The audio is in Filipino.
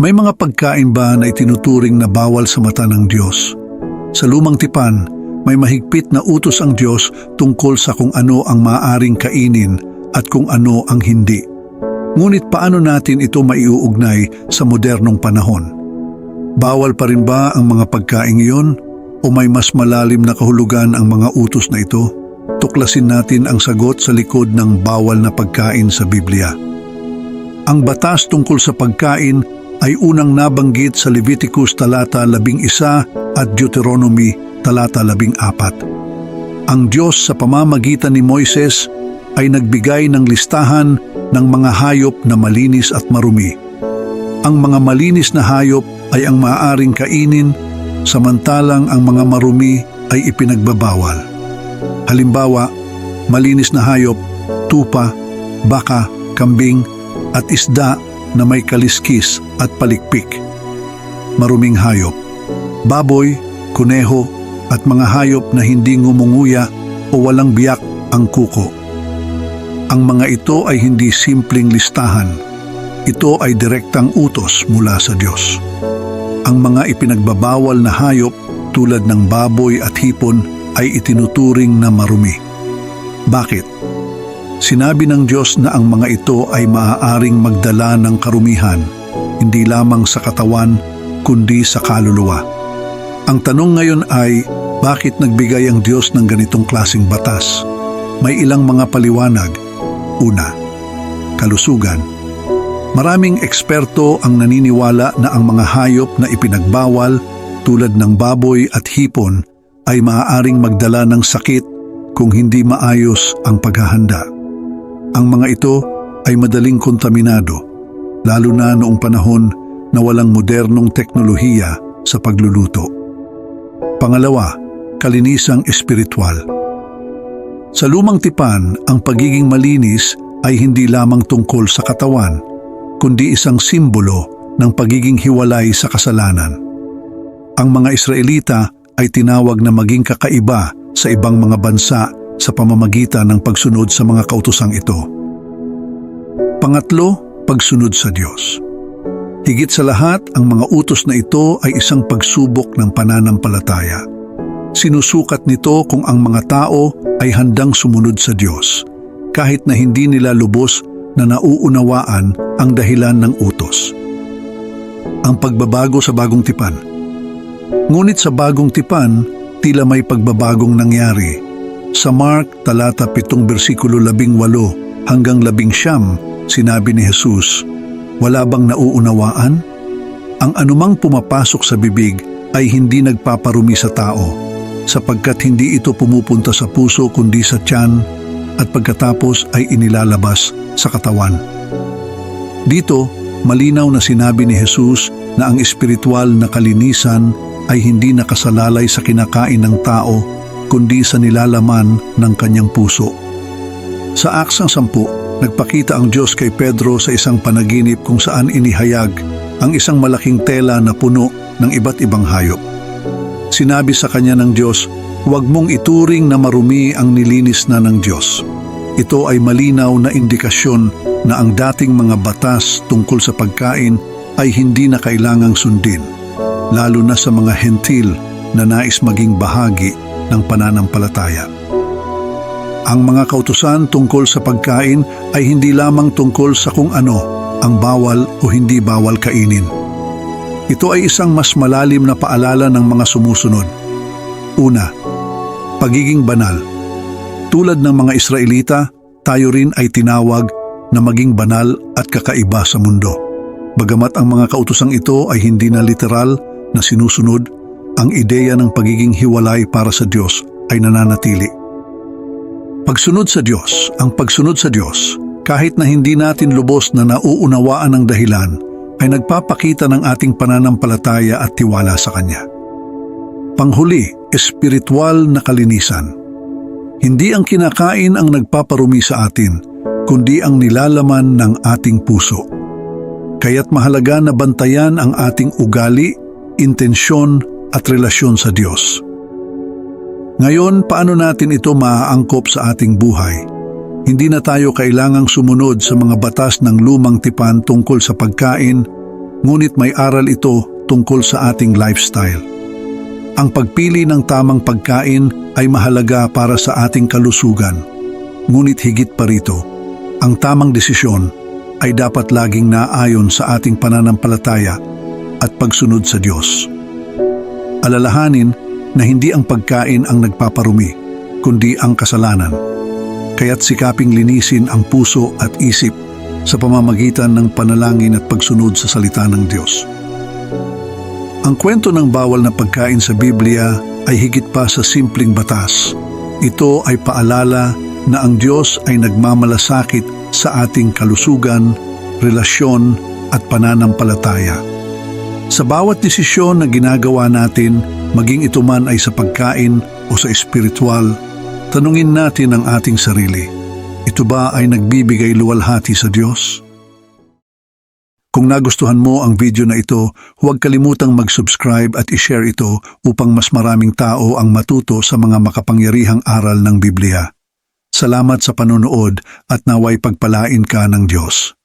May mga pagkain ba na itinuturing na bawal sa mata ng Diyos? Sa lumang tipan, may mahigpit na utos ang Diyos tungkol sa kung ano ang maaring kainin at kung ano ang hindi. Ngunit paano natin ito maiuugnay sa modernong panahon? Bawal pa rin ba ang mga pagkain iyon o may mas malalim na kahulugan ang mga utos na ito? Tuklasin natin ang sagot sa likod ng bawal na pagkain sa Biblia. Ang batas tungkol sa pagkain ay unang nabanggit sa Leviticus talata 11 at Deuteronomy talata 14. Ang Diyos sa pamamagitan ni Moises ay nagbigay ng listahan ng mga hayop na malinis at marumi. Ang mga malinis na hayop ay ang maaaring kainin, samantalang ang mga marumi ay ipinagbabawal. Halimbawa, malinis na hayop, tupa, baka, kambing, at isda na may kaliskis at palikpik. Maruming hayop, baboy, kuneho, at mga hayop na hindi ngumunguya o walang biyak ang kuko. Ang mga ito ay hindi simpleng listahan. Ito ay direktang utos mula sa Diyos. Ang mga ipinagbabawal na hayop tulad ng baboy at hipon ay itinuturing na marumi. Bakit? Sinabi ng Diyos na ang mga ito ay maaaring magdala ng karumihan, hindi lamang sa katawan, kundi sa kaluluwa. Ang tanong ngayon ay, bakit nagbigay ang Diyos ng ganitong klasing batas? May ilang mga paliwanag. Una, kalusugan. Maraming eksperto ang naniniwala na ang mga hayop na ipinagbawal tulad ng baboy at hipon ay maaaring magdala ng sakit kung hindi maayos ang paghahanda. Ang mga ito ay madaling kontaminado, lalo na noong panahon na walang modernong teknolohiya sa pagluluto. Pangalawa, kalinisang espiritual. Sa lumang tipan, ang pagiging malinis ay hindi lamang tungkol sa katawan, kundi isang simbolo ng pagiging hiwalay sa kasalanan. Ang mga Israelita ay tinawag na maging kakaiba sa ibang mga bansa sa pamamagitan ng pagsunod sa mga kautosang ito. Pangatlo, pagsunod sa Diyos. Higit sa lahat, ang mga utos na ito ay isang pagsubok ng pananampalataya. Sinusukat nito kung ang mga tao ay handang sumunod sa Diyos, kahit na hindi nila lubos na nauunawaan ang dahilan ng utos. Ang pagbabago sa bagong tipan. Ngunit sa bagong tipan, tila may pagbabagong nangyari. Sa Mark talata 7 bersikulo 18 hanggang 19, sinabi ni Jesus, Wala bang nauunawaan? Ang anumang pumapasok sa bibig ay hindi nagpaparumi sa tao, sapagkat hindi ito pumupunta sa puso kundi sa tiyan at pagkatapos ay inilalabas sa katawan. Dito, malinaw na sinabi ni Jesus na ang espiritual na kalinisan ay hindi nakasalalay sa kinakain ng tao kundi sa nilalaman ng kanyang puso. Sa Aksang Sampu, nagpakita ang Diyos kay Pedro sa isang panaginip kung saan inihayag ang isang malaking tela na puno ng iba't ibang hayop. Sinabi sa kanya ng Diyos, huwag mong ituring na marumi ang nilinis na ng Diyos. Ito ay malinaw na indikasyon na ang dating mga batas tungkol sa pagkain ay hindi na kailangang sundin, lalo na sa mga hentil na nais maging bahagi ng pananampalataya. Ang mga kautusan tungkol sa pagkain ay hindi lamang tungkol sa kung ano ang bawal o hindi bawal kainin. Ito ay isang mas malalim na paalala ng mga sumusunod. Una, pagiging banal. Tulad ng mga Israelita, tayo rin ay tinawag na maging banal at kakaiba sa mundo. Bagamat ang mga kautosang ito ay hindi na literal na sinusunod, ang ideya ng pagiging hiwalay para sa Diyos ay nananatili. Pagsunod sa Diyos, ang pagsunod sa Diyos, kahit na hindi natin lubos na nauunawaan ang dahilan, ay nagpapakita ng ating pananampalataya at tiwala sa Kanya. Panghuli, espiritual na kalinisan. Hindi ang kinakain ang nagpaparumi sa atin, kundi ang nilalaman ng ating puso. Kaya't mahalaga na bantayan ang ating ugali, intensyon at relasyon sa Diyos. Ngayon, paano natin ito maaangkop sa ating buhay? Hindi na tayo kailangang sumunod sa mga batas ng lumang tipan tungkol sa pagkain, ngunit may aral ito tungkol sa ating lifestyle. Ang pagpili ng tamang pagkain ay mahalaga para sa ating kalusugan. Ngunit higit pa rito, ang tamang desisyon ay dapat laging naayon sa ating pananampalataya at pagsunod sa Diyos. Alalahanin na hindi ang pagkain ang nagpaparumi, kundi ang kasalanan. Kaya't sikaping linisin ang puso at isip sa pamamagitan ng panalangin at pagsunod sa salita ng Diyos. Ang kwento ng bawal na pagkain sa Biblia ay higit pa sa simpleng batas. Ito ay paalala na ang Diyos ay nagmamalasakit sa ating kalusugan, relasyon at pananampalataya. Sa bawat desisyon na ginagawa natin, maging ito man ay sa pagkain o sa espiritual, tanungin natin ang ating sarili. Ito ba ay nagbibigay luwalhati sa Diyos? Kung nagustuhan mo ang video na ito, huwag kalimutang mag-subscribe at i-share ito upang mas maraming tao ang matuto sa mga makapangyarihang aral ng Biblia. Salamat sa panonood at naway pagpalain ka ng Diyos.